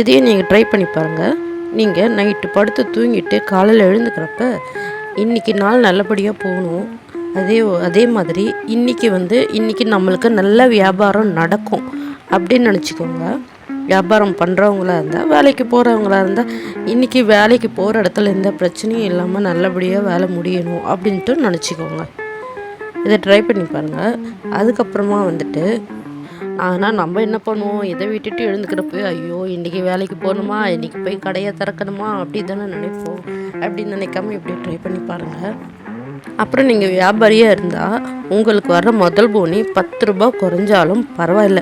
இதையும் நீங்கள் ட்ரை பண்ணி பாருங்கள் நீங்கள் நைட்டு படுத்து தூங்கிட்டு காலையில் எழுந்துக்கிறப்ப இன்றைக்கி நாள் நல்லபடியாக போகணும். அதே அதே மாதிரி இன்றைக்கி வந்து இன்றைக்கி நம்மளுக்கு நல்ல வியாபாரம் நடக்கும் அப்படின்னு நினச்சிக்கோங்க. வியாபாரம் பண்ணுறவங்களா இருந்தால் வேலைக்கு போகிறவங்களா இருந்தால் இன்றைக்கி வேலைக்கு போகிற இடத்துல எந்த பிரச்சனையும் இல்லாமல் நல்லபடியாக வேலை முடியணும் அப்படின்ட்டு நினச்சிக்கோங்க. இதை ட்ரை பண்ணி பாருங்கள் அதுக்கப்புறமா வந்துட்டு ஆனால் நம்ம என்ன பண்ணுவோம்? இதை விட்டுட்டு எழுந்துக்கிறப்ப ஐயோ இன்றைக்கி வேலைக்கு போகணுமா? இன்றைக்கி போய் கடையை திறக்கணுமா? அப்படி தானே நினைப்போம். அப்படின்னு நினைக்காம இப்படி ட்ரை பண்ணி பாருங்கள் அப்புறம் நீங்கள் வியாபாரியாக இருந்தால் உங்களுக்கு வர முதல் போனி பத்து ரூபா குறைஞ்சாலும் பரவாயில்ல.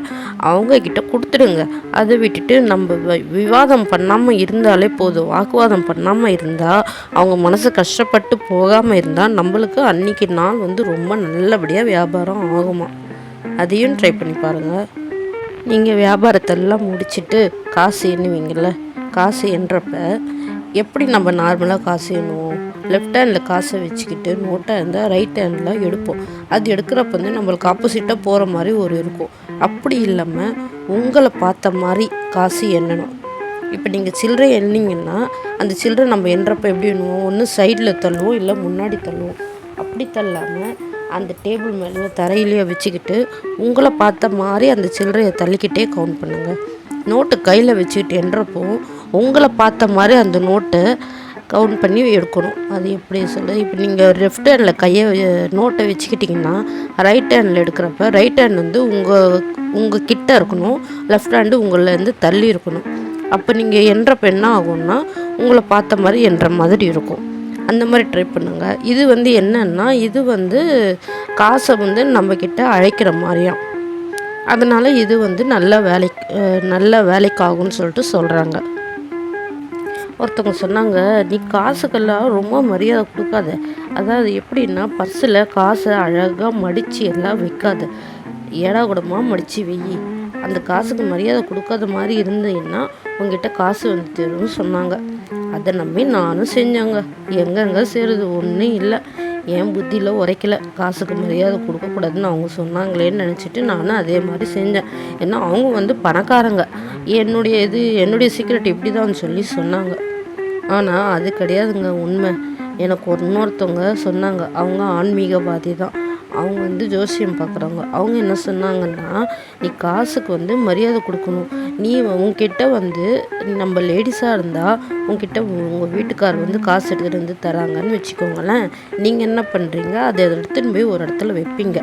அவங்கக்கிட்ட கொடுத்துடுங்க. அதை விட்டுட்டு நம்ம விவாதம் பண்ணாமல் இருந்தாலே போதும். வாக்குவாதம் பண்ணாமல் இருந்தால் அவங்க மனசு கஷ்டப்பட்டு போகாமல் இருந்தால் நம்மளுக்கு அன்றைக்கி நாள் வந்து ரொம்ப நல்லபடியாக வியாபாரம் ஆகுமா அதையும் ட்ரை பண்ணி பாருங்கள் நீங்கள் வியாபாரத்தெல்லாம் முடிச்சிட்டு காசு எண்ணுவீங்கள்ல காசு எண்ணுறப்ப எப்படி நம்ம நார்மலாக காசு எண்ணுவோம்? லெஃப்ட் ஹேண்டில் காசை வச்சுக்கிட்டு நோட்டாக இருந்தால் ரைட் ஹேண்டில் எடுப்போம். அது எடுக்கிறப்ப வந்து நம்மளுக்கு ஆப்போசிட்டாக போகிற மாதிரி ஒரு இருக்கும். அப்படி இல்லாமல் உங்களை பார்த்த மாதிரி காசு எண்ணணும். இப்போ நீங்கள் சில்லறை எண்ணிங்கன்னா அந்த சில்லறை நம்ம எண்ணுறப்ப எப்படி எண்ணுவோம்? ஒன்று சைடில் தள்ளுவோம் இல்லை முன்னாடி தள்ளுவோம். அப்படி தள்ளாமல் அந்த டேபிள் மேலேயோ தரையிலையோ வச்சுக்கிட்டு உங்களை பார்த்த மாதிரி அந்த சில்லறையை தள்ளிக்கிட்டே கவுண்ட் பண்ணுங்கள் நோட்டு கையில் வச்சுக்கிட்டு என்றப்போ உங்களை பார்த்த மாதிரி அந்த நோட்டை கவுண்ட் பண்ணி எடுக்கணும். அது எப்படி சொல்ல? இப்போ நீங்கள் லெஃப்ட் ஹேண்டில் கையை நோட்டை வச்சுக்கிட்டிங்கன்னா ரைட் ஹேண்டில் எடுக்கிறப்ப ரைட் ஹேண்ட் வந்து உங்கள் உங்கள் கிட்ட இருக்கணும் லெஃப்ட் ஹேண்டு உங்கள்லேருந்து தள்ளி இருக்கணும். அப்போ நீங்கள் என்றப்போ என்ன ஆகும்னா உங்களை பார்த்த மாதிரி என்ற மாதிரி இருக்கும். அந்த மாதிரி ட்ரை பண்ணுங்கள் இது வந்து என்னன்னா இது வந்து காசை வந்து நம்மக்கிட்ட அழைக்கிற மாதிரியாம் அதனால் இது வந்து நல்ல வேலைக்கு நல்ல வேலைக்காகும்னு சொல்லிட்டு சொல்கிறாங்க ஒருத்தவங்க சொன்னாங்க நீ காசுக்கெல்லாம் ரொம்ப மரியாதை கொடுக்காத. அதாவது எப்படின்னா பர்ஸில் காசை அழகாக மடித்து எல்லாம் வைக்காத. ஏடா கூடமாக மடித்து வெயி அந்த காசுக்கு மரியாதை கொடுக்காத மாதிரி இருந்தீங்கன்னா உங்ககிட்ட காசு வந்து தரும்னு சொன்னாங்க. அதை நம்பி நானும் செஞ்சேங்க. எங்கெங்கே சேருது? ஒன்றும் இல்லை. என் புத்தியில் உரைக்கல. காசுக்கு மரியாதை கொடுக்கக்கூடாதுன்னு அவங்க சொன்னாங்களேன்னு நினச்சிட்டு நானும் அதே மாதிரி செஞ்சேன். ஏன்னா அவங்க வந்து பணக்காரங்க. என்னுடைய இது என்னுடைய சீக்ரெட் இப்படி தான் சொல்லி சொன்னாங்க. ஆனால் அது கிடையாதுங்க உண்மை. எனக்கு இன்னொருத்தவங்க சொன்னாங்க. அவங்க ஆன்மீகவாதி தான் அவங்க வந்து ஜோசியம் பார்க்குறவங்க. அவங்க என்ன சொன்னாங்கன்னா நீ காசுக்கு வந்து மரியாதை கொடுக்கணும். நீ உன்கிட்ட வந்து நம்ம லேடிஸாக இருந்தால் உங்ககிட்ட உங்கள் வீட்டுக்கார் வந்து காசு எடுத்துகிட்டு வந்து தராங்கன்னு வச்சுக்கோங்களேன். நீங்கள் என்ன பண்ணுறீங்க அதை எடுத்துன்னு போய் ஒரு இடத்துல வைப்பீங்க.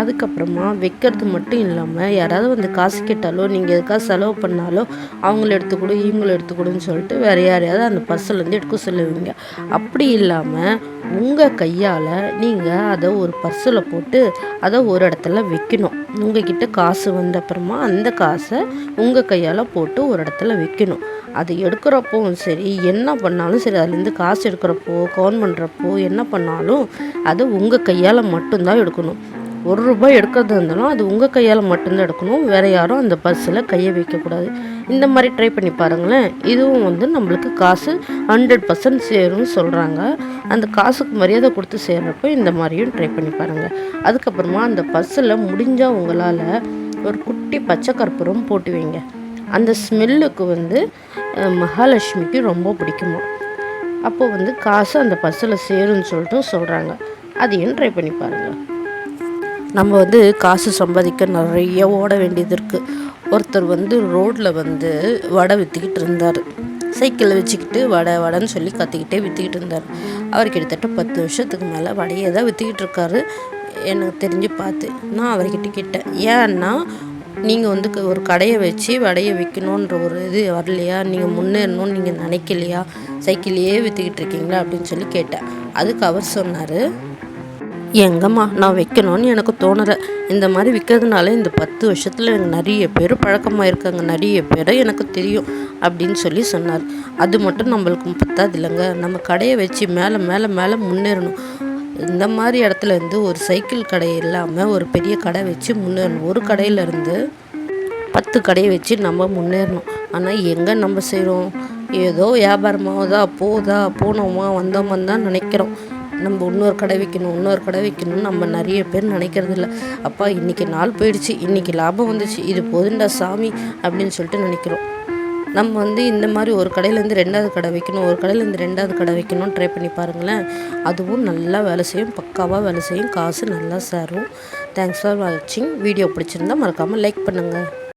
அதுக்கப்புறமா வைக்கிறது மட்டும் இல்லாமல் யாராவது வந்து காசு கேட்டாலோ நீங்கள் எதுக்காக செலவு பண்ணாலோ அவங்கள எடுத்துக்கொடு இவங்கள எடுத்துக்கொடுன்னு சொல்லிட்டு வேறு யாரையாவது அந்த பர்ஸ்லேருந்து எடுக்க சொல்லுவீங்க. அப்படி இல்லாமல் உங்கள் கையால் நீங்கள் அதை ஒரு பர்ஸில் போட்டு அதை ஒரு இடத்துல வைக்கணும். உங்ககிட்ட காசு வந்த அப்புறமா அந்த காசை உங்கள் கையால் போட்டு ஒரு இடத்துல வைக்கணும். அது எடுக்கிறப்பவும் சரி என்ன பண்ணாலும் சரி அதுலேருந்து காசு எடுக்கிறப்போ கவுன் பண்ணுறப்போ என்ன பண்ணாலும் அது உங்கள் கையால் மட்டும்தான் எடுக்கணும். ஒரு ரூபாய் எடுக்கிறதா இருந்தாலும் அது உங்கள் கையால் மட்டும்தான் எடுக்கணும். வேறு யாரும் அந்த பர்ஸில் கையை வைக்கக்கூடாது. இந்த மாதிரி ட்ரை பண்ணி பாருங்களேன். இதுவும் வந்து நம்மளுக்கு காசு ஹண்ட்ரட் பர்சன்ட் சேரும்னு சொல்கிறாங்க அந்த காசுக்கு மரியாதை கொடுத்து சேர்றப்போ இந்த மாதிரியும் ட்ரை பண்ணி பாருங்கள் அதுக்கப்புறமா அந்த பர்ஸில் முடிஞ்சால் உங்களால் ஒரு குட்டி பச்சை கற்பூரம் போட்டு வைங்க. அந்த ஸ்மெல்லுக்கு வந்து மகாலட்சுமிக்கு ரொம்ப பிடிக்குமா. அப்போது வந்து காசு அந்த பர்ஸில் சேரும்னு சொல்லிட்டு சொல்கிறாங்க அதையும் ட்ரை பண்ணி பாருங்கள் நம்ம வந்து காசு சம்பாதிக்க நிறைய ஓட வேண்டியது இருக்குது ஒருத்தர் வந்து ரோட்டில் வந்து வடை விற்றுக்கிட்டு இருந்தார். சைக்கிளில் வச்சுக்கிட்டு வடை வடைன்னு சொல்லி கத்திக்கிட்டே விற்றுக்கிட்டு இருந்தார். அவர் கிட்டத்தட்ட பத்து வருஷத்துக்கு மேலே வடையை தான் விற்றுக்கிட்டு இருக்காரு. எனக்கு தெரிஞ்சு பார்த்து நான் அவர்கிட்ட கேட்டேன் ஏன்னா நீங்கள் வந்து க- ஒரு கடையை வச்சு வடையை விற்கணுன்ற ஒரு இது வரலையா? நீங்கள் முன்னேறணும்னு நீங்கள் நினைக்கலையா? சைக்கிளையே விற்றுக்கிட்டு இருக்கீங்களா? அப்படின்னு சொல்லி கேட்டேன். அதுக்கு அவர் சொன்னார் எங்கம்மா நான் வைக்கணும்னு எனக்கு தோணலை. இந்த மாதிரி விற்கிறதுனால இந்த பத்து வருஷத்தில் எனக்கு நிறைய பேர் பழக்கமாக இருக்காங்க நிறைய பேரை எனக்கு தெரியும் அப்படின்னு சொல்லி சொன்னார். அது மட்டும் நம்மளுக்கு பத்தாது இல்லைங்க. நம்ம கடையை வச்சு மேலே மேலே மேலே முன்னேறணும். இந்த மாதிரி இடத்துல இருந்து ஒரு சைக்கிள் கடை இல்லாமல் ஒரு பெரிய கடை வச்சு முன்னேறணும். ஒரு கடையிலேருந்து பத்து கடையை வச்சு நம்ம முன்னேறணும். ஆனால் எங்கே நம்ம செய்கிறோம் ஏதோ வியாபாரமாகுதா போதா போனோமா வந்தோமான்னு தான் நினைக்கிறோம். நம்ம இன்னொரு கடை வைக்கணும் இன்னொரு கடை வைக்கணும்னு நம்ம நிறைய பேர் நினைக்கிறது இல்லை. அப்பா இன்றைக்கி நாள் போயிடுச்சு இன்றைக்கி லாபம் வந்துச்சு இது போதுண்டா சாமி அப்படின்னு சொல்லிட்டு நினைக்கிறோம். நம்ம வந்து இந்த மாதிரி ஒரு கடையிலேருந்து ரெண்டாவது கடை வைக்கணும் ஒரு கடையிலேருந்து ரெண்டாவது கடை வைக்கணும்னு ட்ரை பண்ணி பாருங்களேன். அதுவும் நல்லா வேலை செய்யும் பக்காவாக வேலை செய்யும் காசு நல்லா சேரும். தேங்க்ஸ் ஃபார் வாட்சிங் வீடியோ பிடிச்சிருந்தா மறக்காமல் லைக் பண்ணுங்கள்